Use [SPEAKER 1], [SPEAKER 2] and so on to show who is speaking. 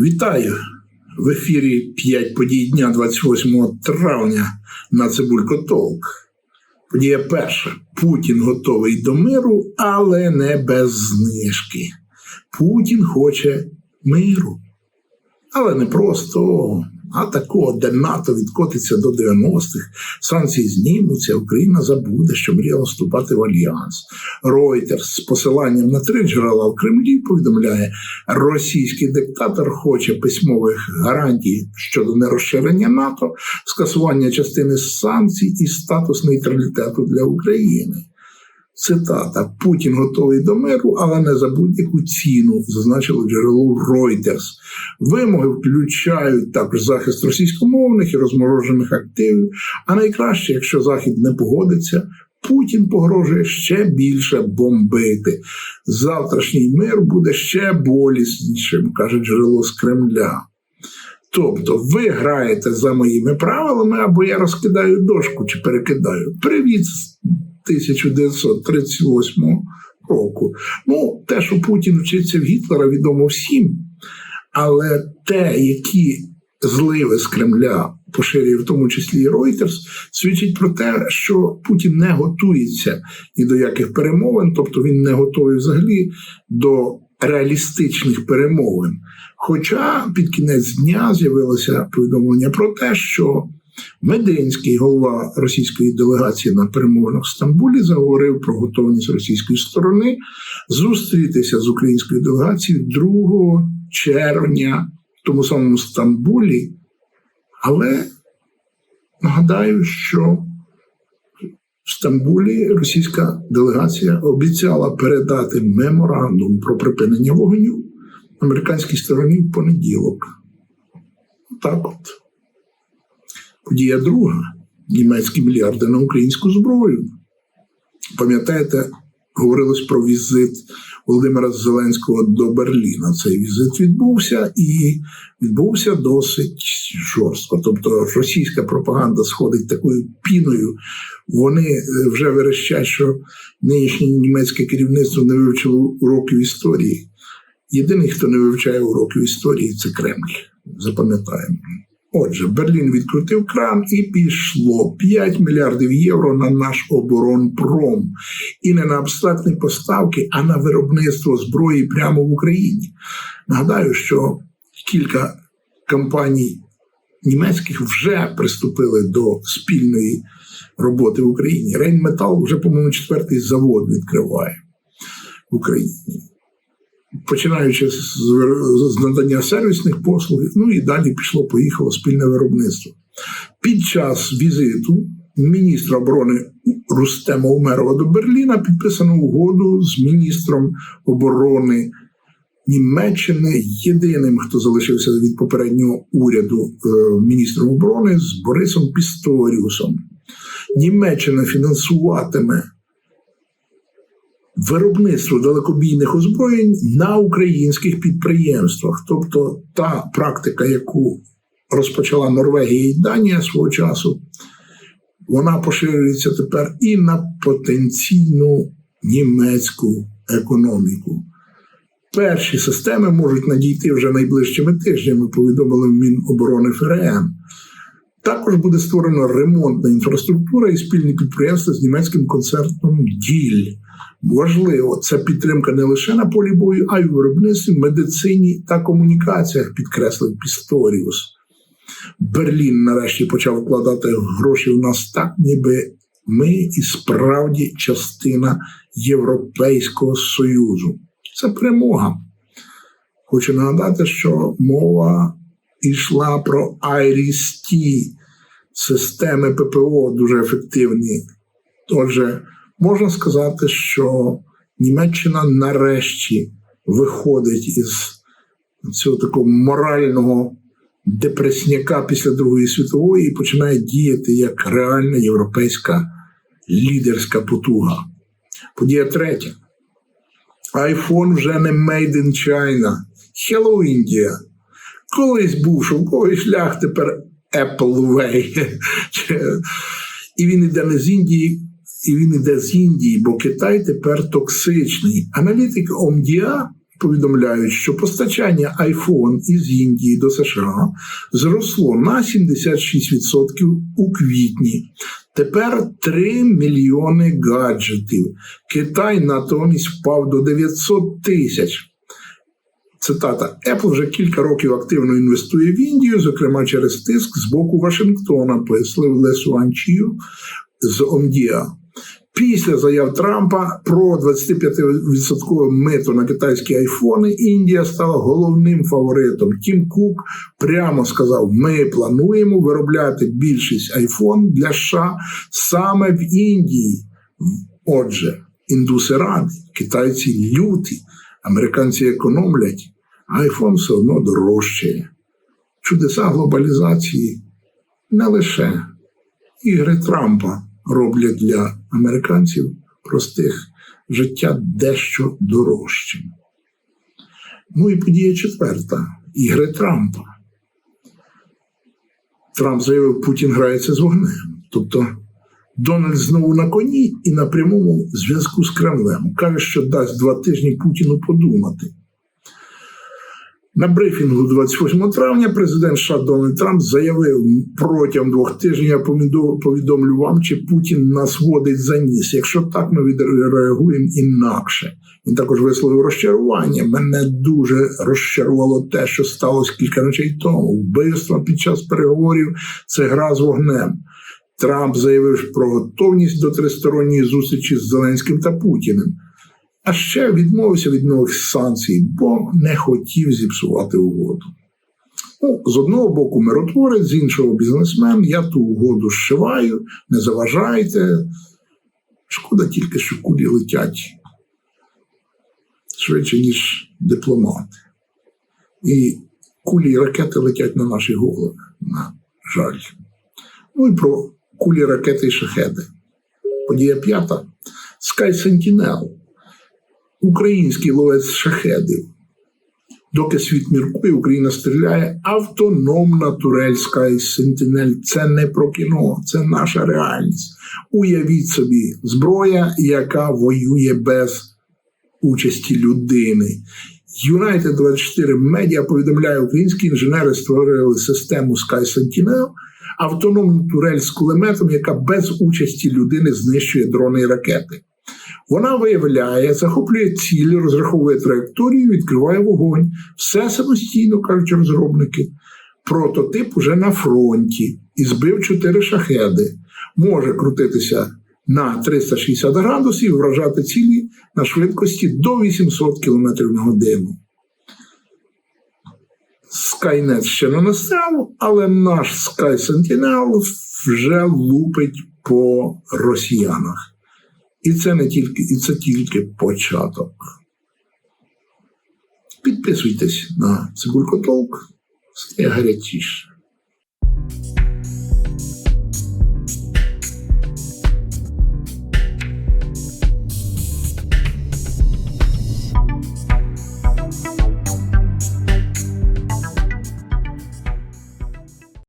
[SPEAKER 1] Вітаю в ефірі 5 подій дня 28 травня на Цибулько Толк. Подія перша. Путін готовий до миру, але не без знижки. Путін хоче миру. Але не просто, а такого, де НАТО відкотиться до 90-х, санкції знімуться, Україна забуде, що мріяла вступати в альянс. Reuters з посиланням на три джерела в Кремлі повідомляє, російський диктатор хоче письмових гарантій щодо нерозширення НАТО, скасування частини санкцій і статус нейтралітету для України. Цитата: Путін готовий до миру, але не за будь-яку ціну, зазначило джерело Reuters. Вимоги включають також захист російськомовних і розморожених активів. А найкраще, якщо Захід не погодиться, Путін погрожує ще більше бомбити. Завтрашній мир буде ще боліснішим, каже джерело з Кремля. Тобто, ви граєте за моїми правилами, або я розкидаю дошку чи перекидаю. Привіт 1938 року. Ну, те, що Путін вчиться в Гітлера, відомо всім. Але те, які зливи з Кремля поширює, в тому числі і Reuters, свідчить про те, що Путін не готується ні до яких перемовин, тобто він не готовий взагалі до реалістичних перемовин. Хоча під кінець дня з'явилося повідомлення про те, що Мединський, голова російської делегації на перемовинах в Стамбулі, заговорив про готовність російської сторони зустрітися з українською делегацією 2 червня в тому самому Стамбулі. Але нагадаю, що в Стамбулі російська делегація обіцяла передати меморандум про припинення вогню американській стороні в понеділок. Так от. Подія друга німецькі мільярди на українську зброю. Пам'ятаєте, говорилось про візит Володимира Зеленського до Берліна. Цей візит відбувся і відбувся досить жорстко. Тобто російська пропаганда сходить такою піною. Вони вже верещать, що нинішнє німецьке керівництво не вивчило уроків історії. Єдиний, хто не вивчає уроків історії, це Кремль. Запам'ятаємо. Отже, Берлін відкрутив кран і пішло 5 мільярдів євро на наш оборонпром. І не на абстрактні поставки, а на виробництво зброї прямо в Україні. Нагадаю, що кілька компаній німецьких вже приступили до спільної роботи в Україні. Рейнметал вже, по-моєму, четвертий завод відкриває в Україні починаючи з, надання сервісних послуг, ну і далі пішло, поїхало спільне виробництво. Під час візиту міністра оборони Рустема Умерова до Берліна підписано угоду з міністром оборони Німеччини, єдиним, хто залишився від попереднього уряду е, міністром оборони з Борисом Пісторіусом. Німеччина фінансуватиме виробництво далекобійних озброєнь на українських підприємствах. Тобто та практика, яку розпочала Норвегія і Данія свого часу, вона поширюється тепер і на потенційну німецьку економіку. Перші системи можуть надійти вже найближчими тижнями, повідомили Міноборони ФРН. Також буде створена ремонтна інфраструктура і спільні підприємства з німецьким концертом Діль. Важливо, це підтримка не лише на полі бою, а й у виробництві, медицині та комунікаціях, підкреслив Пісторіус. Берлін нарешті почав вкладати гроші в нас так, ніби ми і справді частина Європейського Союзу. Це перемога. Хочу нагадати, що мова йшла про IRIS-T, системи ППО дуже ефективні. Отже, можна сказати, що Німеччина нарешті виходить із цього такого морального депресняка після Другої світової і починає діяти як реальна європейська лідерська потуга. Подія третя. iPhone вже не made in China. Hello, India. Колись був шовковий шлях, тепер Apple Way. І він іде не з Індії, і він іде з Індії, бо Китай тепер токсичний. Аналітики ОМДІА повідомляють, що постачання iPhone із Індії до США зросло на 76% у квітні. Тепер 3 мільйони гаджетів. Китай натомість впав до 900 тисяч. Цитата: Apple вже кілька років активно інвестує в Індію, зокрема через тиск з боку Вашингтона, пояснив Лесу Анчію з ОМДІА. Після заяв Трампа про 25% мито на китайські айфони Індія стала головним фаворитом. Тім Кук прямо сказав: ми плануємо виробляти більшість айфон для США саме в Індії. Отже, індуси раді, китайці люті, американці економлять, айфон все одно дорожчає. Чудеса глобалізації не лише ігри Трампа роблять для американців простих життя дещо дорожчим. Ну і подія четверта ігри Трампа. Трамп заявив, Путін грається з вогнем. Тобто Дональд знову на коні і на прямому зв'язку з Кремлем. Каже, що дасть два тижні Путіну подумати. На брифінгу 28 травня президент США Дональд Трамп заявив протягом двох тижнів я повідомлю вам, чи Путін нас водить за ніс. Якщо так, ми відреагуємо інакше. Він також висловив розчарування. Мене дуже розчарувало те, що сталося кілька ночей тому. Вбивство під час переговорів це гра з вогнем. Трамп заявив про готовність до тристоронньої зустрічі з Зеленським та Путіним. А ще відмовився від нових санкцій, бо не хотів зіпсувати угоду. Ну, З одного боку, миротворець, з іншого бізнесмен. Я ту угоду зшиваю, не заважайте. Шкода тільки, що кулі летять швидше, ніж дипломати. І кулі і ракети летять на наші голови, на жаль. Ну і про кулі ракети і шахеди. Подія п'ята Sky Sentinel український ловець шахедів. Доки світ міркує, Україна стріляє автономна турельська сентинель. Це не про кіно, це наша реальність. Уявіть собі, зброя, яка воює без участі людини. United 24 Media повідомляє, українські інженери створили систему Sky Sentinel, автономну турель з кулеметом, яка без участі людини знищує дрони і ракети. Вона виявляє, захоплює цілі, розраховує траєкторію, відкриває вогонь. Все самостійно кажуть розробники. Прототип уже на фронті і збив чотири шахеди. Може крутитися на 360 градусів і вражати цілі на швидкості до 800 км на годину. Skynet ще не настав, але наш Sky Sentinel вже лупить по росіянах. І це не тільки, і це тільки початок. Підписуйтесь на Цибулько Толк, стає гарячіше.